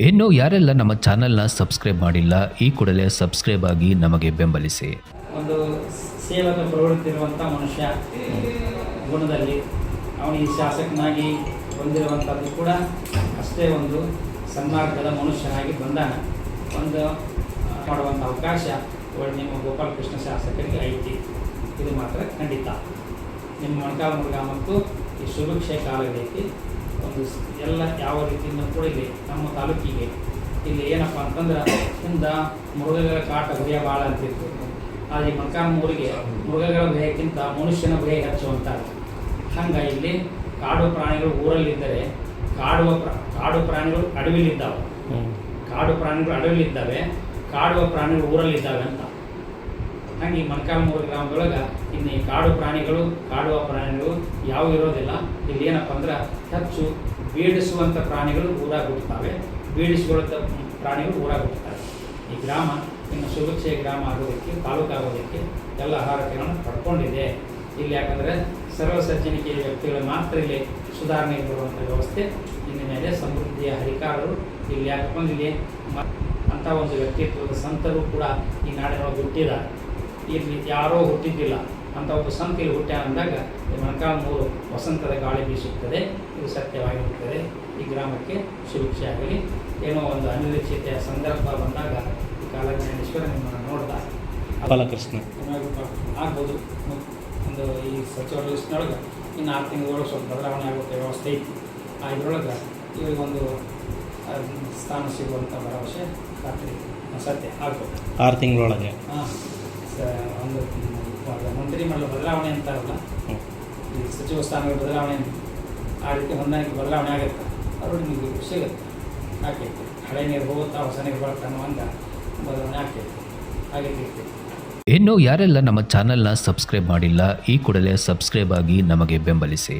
ಇನ್ನು ಯಾರೆಲ್ಲ ನಮ್ಮ ಚಾನೆಲ್ನ ಸಬ್ಸ್ಕ್ರೈಬ್ ಮಾಡಿಲ್ಲ, ಈ ಕೂಡಲೇ ಸಬ್ಸ್ಕ್ರೈಬ್ ಆಗಿ ನಮಗೆ ಬೆಂಬಲಿಸಿ. ಒಂದು ಸೇವಕ ಪ್ರವೃತ್ತಿ ಇರುವಂಥ ಮನುಷ್ಯ ಗುಣದಲ್ಲಿ ಅವನಿಗೆ ಶಾಸಕನಾಗಿ ಬಂದಿರುವಂಥದ್ದು ಕೂಡ ಅಷ್ಟೇ ಒಂದು ಸನ್ಮಾರ್ಗದ ಮನುಷ್ಯನಾಗಿ ಬಂದಾನ. ಒಂದು ಮಾಡುವಂಥ ಅವಕಾಶ ನಿಮ್ಮ ಗೋಪಾಲಕೃಷ್ಣ ಶಾಸಕರಿಗೆ ಐತಿ. ಇದು ಮಾತ್ರ ಖಂಡಿತ. ನಿಮ್ಮ ಮೊಣಕಾಲ್ಮುರುಗ ಮತ್ತು ಈ ಶುಭಕ್ಷಯ ಕಾಲಗಳಿಗೆ ಒಂದು ಎಲ್ಲ ಯಾವ ರೀತಿಯಿಂದ ಕೂಡ ಇಲ್ಲಿ ನಮ್ಮ ತಾಲೂಕಿಗೆ ಇಲ್ಲಿ ಏನಪ್ಪ ಅಂತಂದ್ರೆ ಹಿಂದ ಮೃಗಗಳ ಕಾಟ ಭಯ ಭಾಳ ಅಂತಿತ್ತು ಆದರೆ ಮೂರಿಗೆ ಮೃಗಗಳ ಭಯಕ್ಕಿಂತ ಮನುಷ್ಯನ ಭಯ ಹೆಚ್ಚು ಅಂತ ಹಂಗೆ ಇಲ್ಲಿ ಕಾಡು ಪ್ರಾಣಿಗಳು ಊರಲ್ಲಿದ್ದರೆ ಕಾಡುವ ಪ್ರ- ಕಾಡು ಪ್ರಾಣಿಗಳು ಅಡವಿಲಿದ್ದಾವೆ. ಕಾಡು ಪ್ರಾಣಿಗಳು ಅಡವಿಲಿದ್ದಾವೆ ಕಾಡುವ ಪ್ರಾಣಿಗಳು ಊರಲ್ಲಿದ್ದಾವೆ ಅಂತ. ಹಾಗೆ ಈ ಮೊಣಕಾಲ್ಮೂರು ಗ್ರಾಮದೊಳಗೆ ಇನ್ನು ಈ ಕಾಡು ಪ್ರಾಣಿಗಳು, ಕಾಡುವ ಪ್ರಾಣಿಗಳು ಯಾವ ಇರೋದಿಲ್ಲ. ಇಲ್ಲಿ ಏನಪ್ಪ ಅಂದ್ರೆ ಹೆಚ್ಚು ಬೀಡಿಸುವಂಥ ಪ್ರಾಣಿಗಳು ಊರಾಗ ಹುಟ್ಟುತ್ತವೆ. ಪ್ರಾಣಿಗಳು ಊರಾಗ ಹುಟ್ಟುತ್ತವೆ. ಈ ಗ್ರಾಮ ಇನ್ನು ಸುಭಿಕ್ಷೆ ಗ್ರಾಮ ಆಗೋದಕ್ಕೆ ತಾಲೂಕು ಆಗೋದಕ್ಕೆ ಎಲ್ಲ ಆಹಾರತೆಗಳನ್ನು ಪಡ್ಕೊಂಡಿದೆ. ಇಲ್ಲಿ ಯಾಕಂದರೆ ಸರ್ವ ಸಜ್ಜನಿಕೆಯ ವ್ಯಕ್ತಿಗಳು ಮಾತ್ರ ಇಲ್ಲಿ ಸುಧಾರಣೆಗೆ ಬರುವಂಥ ವ್ಯವಸ್ಥೆ ಇನ್ನು ಮೇಲೆ ಸಮೃದ್ಧಿಯ ಹರಿಕಾರರು ಇಲ್ಲಿ ಯಾಕಪ್ಪ ಇಲ್ಲಿ ಅಂಥ ಒಂದು ವ್ಯಕ್ತಿತ್ವದ ಸಂತರು ಕೂಡ ಈ ನಾಡಿನೊಳಗೆ ಹುಟ್ಟಿದ್ದಾರೆ. ಇಲ್ಲಿ ಯಾರೋ ಹುಟ್ಟಿದ್ದಿಲ್ಲ ಅಂತ ಒಬ್ಬ ಸಂತ ಇಲ್ಲಿ ಹುಟ್ಟ್ಯ ಅಂದಾಗ ಈ ಮೊಣಕಾಲ್ಮೂರು ವಸಂತದ ಗಾಳಿ ಬೀಸುತ್ತದೆ. ಇದು ಸತ್ಯವಾಗಿರುತ್ತದೆ. ಈ ಗ್ರಾಮಕ್ಕೆ ಸುಭಿಕ್ಷೆ ಆಗಲಿ. ಏನೋ ಒಂದು ಅನಿರೀಕ್ಷಿತೆಯ ಸಂದರ್ಭ ಬಂದಾಗ ಈ ಕಾಲಜ್ಞಾನೇಶ್ವರ ನಿಮ್ಮನ್ನು ನೋಡ್ದ. ಬಾಲಕೃಷ್ಣ. ಆಗ್ಬೋದು. ಒಂದು ಈ ಸಚಿವರ ಲಿಸ್ಟ್ನೊಳಗೆ ಇನ್ನು ಆರು ತಿಂಗಳೊಳಗೆ ಸ್ವಲ್ಪ ಬದಲಾವಣೆ ಆಗುತ್ತೆ ವ್ಯವಸ್ಥೆ ಐತಿ. ಆ ಇದ್ರೊಳಗೆ ಇವರಿಗೊಂದು ಸ್ಥಾನ ಸಿಗುವಂಥ ಭರವಸೆ ಖಾತ್ರಿ ಸತ್ಯ ಆಗ್ಬೋದು. ಆರು ತಿಂಗಳೊಳಗೆ. ಹಾಂ. ಒಂದು ಮಂತ್ರಿಮಂಡಲ ಬದಲಾವಣೆ ಅಂತಾರಲ್ಲ ಈ ಸಚಿವ ಸ್ಥಾನಗಳ ಬದಲಾವಣೆ ಆ ರೀತಿ ಹೊಂದಾಣಿಕೆ ಬದಲಾವಣೆ ಆಗುತ್ತೆ. ಅವರು ನಿಮಗೆ ಸಿಗುತ್ತೆ ಹಾಕೈತಿ ಹಳೆ ನೀರು ಹೋಗುತ್ತಾ ಹೊಸ ನೀರು ಬರುತ್ತೆ ಅನ್ನುವಂಗ ಬದಲಾವಣೆ ಆಗ್ತೈತಿ ಹಾಗೆ ಇರ್ತೈತಿ ಇನ್ನು ಯಾರೆಲ್ಲ ನಮ್ಮ ಚಾನೆಲ್ನ ಸಬ್ಸ್ಕ್ರೈಬ್ ಮಾಡಿಲ್ಲ, ಈ ಕೂಡಲೇ ಸಬ್ಸ್ಕ್ರೈಬ್ ಆಗಿ ನಮಗೆ ಬೆಂಬಲಿಸಿ.